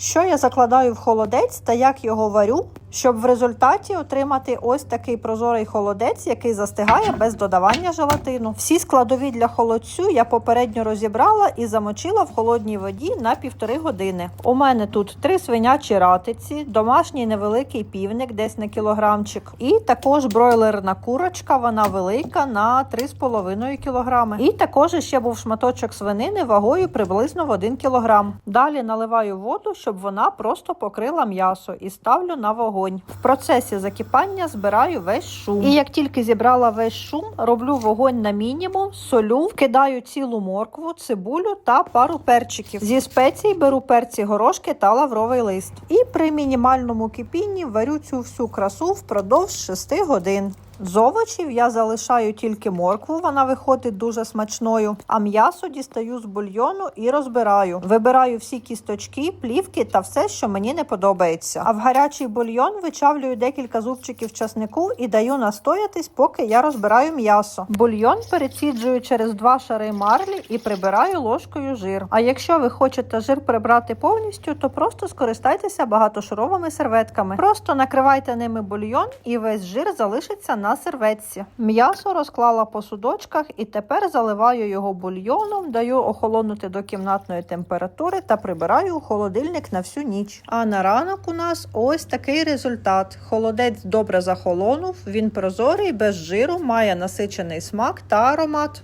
Що я закладаю в холодець та як його варю, щоб в результаті отримати ось такий прозорий холодець, який застигає без додавання желатину. Всі складові для холодцю я попередньо розібрала і замочила в холодній воді на півтори години. У мене тут три свинячі ратиці, домашній невеликий півник, десь на кілограмчик, і також бройлерна курочка, вона велика на 3,5 кілограми. І також ще був шматочок свинини вагою приблизно в 1 кілограм. Далі наливаю воду, щоб вона просто покрила м'ясо і ставлю на вогонь. В процесі закипання збираю весь шум. І як тільки зібрала весь шум, роблю вогонь на мінімум, солю, вкидаю цілу моркву, цибулю та пару перчиків. Зі спецій беру перці горошки та лавровий лист. І при мінімальному кипінні варю цю всю красу впродовж 6 годин. З овочів я залишаю тільки моркву, вона виходить дуже смачною. А м'ясо дістаю з бульйону і розбираю. Вибираю всі кісточки, плівки та все, що мені не подобається. А в гарячий бульйон вичавлюю декілька зубчиків часнику і даю настоятись, поки я розбираю м'ясо. Бульйон переціджую через два шари марлі і прибираю ложкою жир. А якщо ви хочете жир прибрати повністю, то просто скористайтеся багатошаровими серветками. Просто накривайте ними бульйон, і весь жир залишиться на серветці. М'ясо розклала по судочках і тепер заливаю його бульйоном, даю охолонути до кімнатної температури та прибираю у холодильник на всю ніч. А на ранок у нас ось такий результат. Холодець добре захолонув, він прозорий, без жиру, має насичений смак та аромат.